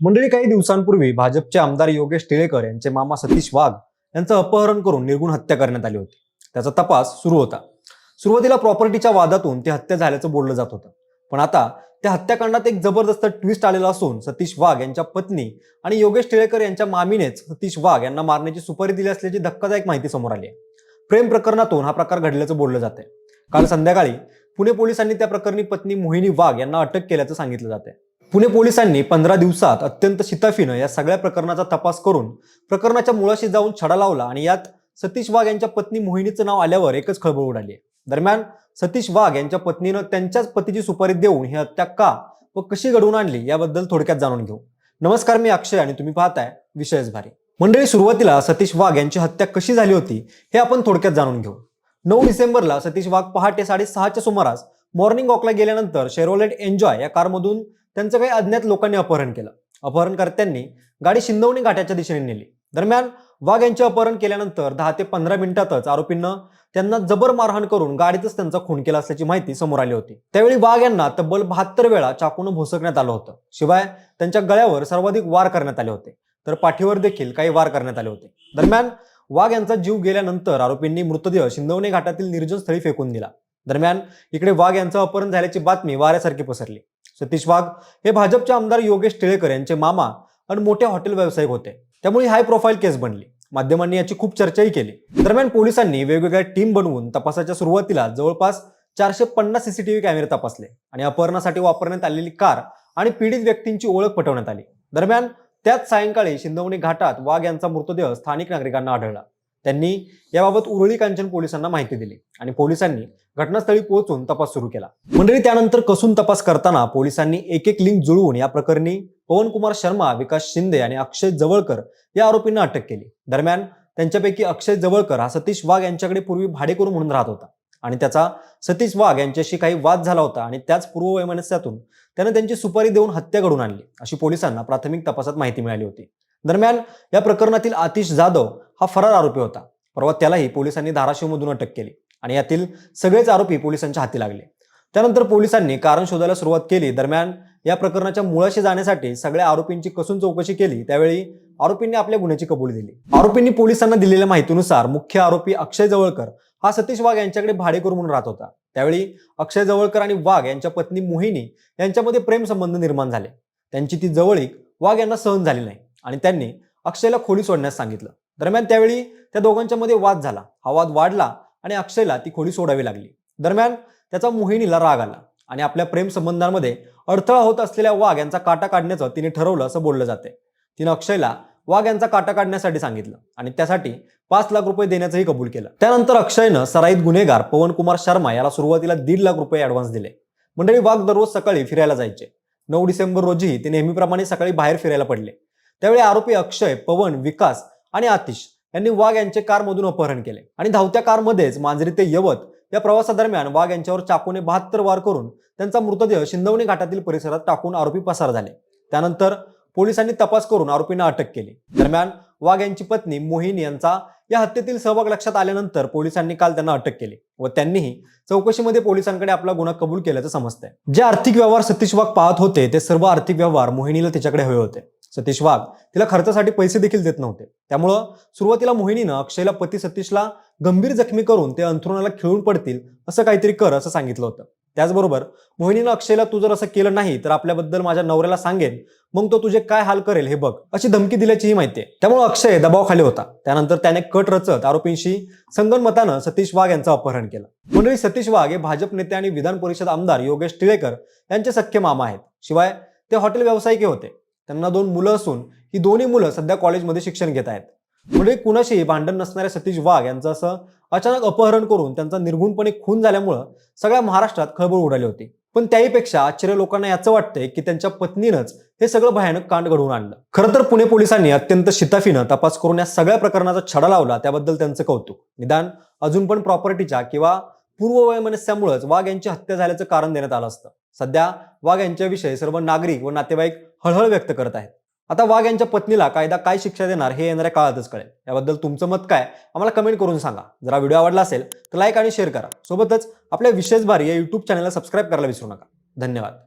मंडळी काही दिवसांपूर्वी भाजपचे आमदार योगेश टिळेकर यांचे मामा सतीश वाघ यांचं अपहरण करून निर्गुण हत्या करण्यात आली होती. त्याचा तपास सुरू होता. सुरुवातीला प्रॉपर्टीच्या वादातून ती हत्या झाल्याचं बोललं जात होतं. पण आता त्या हत्याकांडात एक जबरदस्त ट्विस्ट आलेला असून सतीश वाघ यांच्या पत्नी आणि योगेश टिळेकर यांच्या मामीनेच सतीश वाघ यांना मारण्याची सुपारी दिली असल्याची धक्कादायक माहिती समोर आली आहे. प्रेम प्रकरणातून हा प्रकार घडल्याचं बोललं जात आहे. काल संध्याकाळी पुणे पोलिसांनी त्या प्रकरणी पत्नी मोहिनी वाघ यांना अटक केल्याचं सांगितलं जात आहे. पुणे पोलिसांनी पंधरा दिवसात अत्यंत शिताफीनं या सगळ्या प्रकरणाचा तपास करून प्रकरणाच्या मुळाशी जाऊन छडा लावला आणि यात सतीश वाघ यांच्या पत्नी मोहिनीचं नाव आल्यावर एकच खळबळ उडाली. आहे. दरम्यान सतीश वाघ यांच्या पत्नीनं त्यांच्याच पतीची सुपारी देऊन ही हत्या का व कशी घडवून आणली याबद्दल थोडक्यात जाणून घेऊ. नमस्कार मी अक्षय आणि तुम्ही पाहताय विषयच भारी. मंडळी सुरुवातीला सतीश वाघ यांची हत्या कशी झाली होती हे आपण थोडक्यात जाणून घेऊ. नऊ डिसेंबरला सतीश वाघ पहाटे साडेसहाच्या सुमारास मॉर्निंग वॉकला गेल्यानंतर शेरोलेट एन्जॉय या कारमधून त्यांचं काही अज्ञात लोकांनी अपहरण केलं. अपहरणकर्त्यांनी गाडी शिंदवणी घाटाच्या दिशेने नेली. दरम्यान वाघ यांचे अपहरण केल्यानंतर दहा ते पंधरा मिनिटातच आरोपींना त्यांना जबर मारहाण करून गाडीतच त्यांचा खून केला असल्याची माहिती समोर आली होती. त्यावेळी वाघ यांना तब्बल बहात्तर वेळा चाकून भोसकण्यात आलं होतं. शिवाय त्यांच्या गळ्यावर सर्वाधिक वार करण्यात आले होते. तर पाठीवर देखील काही वार करण्यात आले होते. दरम्यान वाघ यांचा जीव गेल्यानंतर आरोपींनी मृतदेह शिंदवणे घाटातील निर्जन स्थळी फेकून दिला. दरम्यान इकडे वाघ यांचं अपहरण झाल्याची बातमी वाऱ्यासारखी पसरली. सतीश वाघ हे भाजपचे आमदार योगेश टिळेकर यांचे मामा आणि मोठे हॉटेल व्यावसायिक होते. त्यामुळे हाय प्रोफाईल केस बनली. माध्यमांनी याची खूप चर्चाही केली. दरम्यान पोलिसांनी वेगवेगळ्या टीम बनवून तपासाच्या सुरुवातीला जवळपास चारशे पन्नास सीसीटीव्ही कॅमेरे तपासले आणि अपहरणासाठी वापरण्यात आलेली कार आणि पीडित व्यक्तींची ओळख पटवण्यात आली. दरम्यान त्याच सायंकाळी शिंदवणी घाटात वाघ यांचा मृतदेह स्थानिक नागरिकांना आढळला. त्यांनी याबाबत उरळी कांचन पोलिसांना माहिती दिली आणि पोलिसांनी घटनास्थळी पोहोचून तपास सुरू केला. मंडळी त्यानंतर कसून तपास करताना पोलिसांनी एक एक लिंक जुळवून या प्रकरणी पवन कुमार शर्मा विकास शिंदे आणि अक्षय जवळकर या आरोपींना अटक केली. दरम्यान त्यांच्यापैकी अक्षय जवळकर हा सतीश वाघ यांच्याकडे पूर्वी भाडेकरू म्हणून राहत होता आणि त्याचा सतीश वाघ यांच्याशी काही वाद झाला होता आणि त्याच पूर्ववैमनस्यातून त्यानं त्यांची सुपारी देऊन हत्या घडून आणली अशी पोलिसांना प्राथमिक तपासात माहिती मिळाली होती. दरम्यान या प्रकरणातील आतिश जाधव हा फरार आरोपी होता. परवा त्यालाही पोलिसांनी धाराशिवमधून अटक केली आणि यातील सगळेच आरोपी पोलिसांच्या हाती लागले. त्यानंतर पोलिसांनी कारण शोधायला सुरुवात केली. दरम्यान या प्रकरणाच्या मुळाशी जाण्यासाठी सगळ्या आरोपींची कसून चौकशी केली. त्यावेळी आरोपींनी आपल्या गुन्ह्याची कबुली दिली. आरोपींनी पोलिसांना दिलेल्या माहितीनुसार मुख्य आरोपी अक्षय जवळकर हा सतीश वाघ यांच्याकडे भाडेकरू म्हणून राहत होता. त्यावेळी अक्षय जवळकर आणि वाघ यांच्या पत्नी मोहिनी यांच्यामध्ये प्रेमसंबंध निर्माण झाले. त्यांची ती जवळीक वाघ यांना सहन झाली नाही आणि त्यांनी अक्षयला खोली सोडण्यास सांगितलं. दरम्यान त्यावेळी त्या दोघांच्या मध्ये वाद झाला. हा वाद वाढला आणि अक्षयला ती खोली सोडावी लागली. दरम्यान त्याचा मोहिनीला राग आला आणि आपल्या प्रेम संबंधांमध्ये अडथळा होत असलेल्या वाघ यांचा काटा काढण्याचं तिने ठरवलं असं बोललं जाते तिने अक्षयला वाघ यांचा काटा काढण्यासाठी सांगितलं आणि त्यासाठी पाच लाख रुपये देण्याचंही कबूल केलं. त्यानंतर अक्षयनं सराईत गुन्हेगार पवन कुमार शर्मा याला सुरुवातीला दीड लाख रुपये ॲडव्हान्स दिले. मंडळी वाघ दररोज सकाळी फिरायला जायचे. नऊ डिसेंबर रोजीही ते नेहमीप्रमाणे सकाळी बाहेर फिरायला पडले. त्यावेळी आरोपी अक्षय पवन विकास आणि आतिश यांनी वाघ यांचे कारमधून अपहरण केले. आणि धावत्या कारमध्येच मांजरी ते यवत या प्रवासादरम्यान वाघ यांच्यावर चाकूने बहात्तर वार करून त्यांचा मृतदेह शिंदवणी घाटातील परिसरात टाकून आरोपी पसार झाले. त्यानंतर पोलिसांनी तपास करून आरोपींना अटक केली. दरम्यान वाघ यांची पत्नी मोहिनी यांचा या हत्येतील सहभाग लक्षात आल्यानंतर पोलिसांनी काल त्यांना अटक केली व त्यांनीही चौकशीमध्ये पोलिसांकडे आपला गुन्हा कबूल केल्याचं समजतंय. जे आर्थिक व्यवहार सतीश वाघ पाहत होते ते सर्व आर्थिक व्यवहार मोहिनीला तिच्याकडे हवे होते. सतीश वाघ तिला खर्चासाठी पैसे देखील देत नव्हते. त्यामुळं सुरुवातीला मोहिनीनं अक्षयला पती सतीशला गंभीर जखमी करून ते अंथरुणाला खिळून पडतील असं काहीतरी कर असं सांगितलं होतं. त्याचबरोबर मोहिनीनं अक्षयला तू जर असं केलं नाही तर आपल्याबद्दल माझ्या नवऱ्याला सांगेन. मग तो तुझे काय हाल करेल हे बघ अशी धमकी दिल्याचीही माहिती आहे. त्यामुळे अक्षय दबावाखाली होता. त्यानंतर त्याने कट रचत आरोपींशी संगनमतानं सतीश वाघ यांचं अपहरण केलं. मंडळी सतीश वाघ हे भाजप नेते आणि विधान परिषद आमदार योगेश टिळेकर यांचे सख्खे मामा आहेत. शिवाय ते हॉटेल व्यावसायिक होते. त्यांना दोन मुलं असून ही दोन्ही मुलं सध्या कॉलेजमध्ये शिक्षण घेत आहेत. पुढे कुणाशीही भांडण नसणाऱ्या सतीश वाघ यांचं असं अचानक अपहरण करून त्यांचा निर्गुणपणे खून झाल्यामुळं सगळ्या महाराष्ट्रात खळबळ उडाली होती. पण त्याहीपेक्षा आश्चर्य लोकांना याचं वाटतंय की त्यांच्या पत्नीनंच हे सगळं भयानक कांड घडवून आणलं. खरं तर पुणे पोलिसांनी अत्यंत शिताफीनं तपास करून या सगळ्या प्रकरणाचा छडा लावला त्याबद्दल त्यांचं कौतुक. निदान अजून पण प्रॉपर्टीच्या किंवा पूर्ववयमनस्यामुळेच वाघ यांची हत्या झाल्याचं कारण देण्यात आलं असतं. सध्या वाघ यांच्याविषयी सर्व नागरिक व नातेवाईक हळहळ व्यक्त करत आहेत. आता वाघ यांच्या पत्नीला कायदा काय शिक्षा देणार हे येणाऱ्या काळातच कळेल. याबद्दल तुमचं मत काय आम्हाला कमेंट करून सांगा. जरा व्हिडिओ आवडला असेल तर लाईक आणि शेअर करा. सोबतच आपल्या विशेष भारी या युट्यूब चॅनलला सबस्क्राईब करायला विसरू नका. धन्यवाद.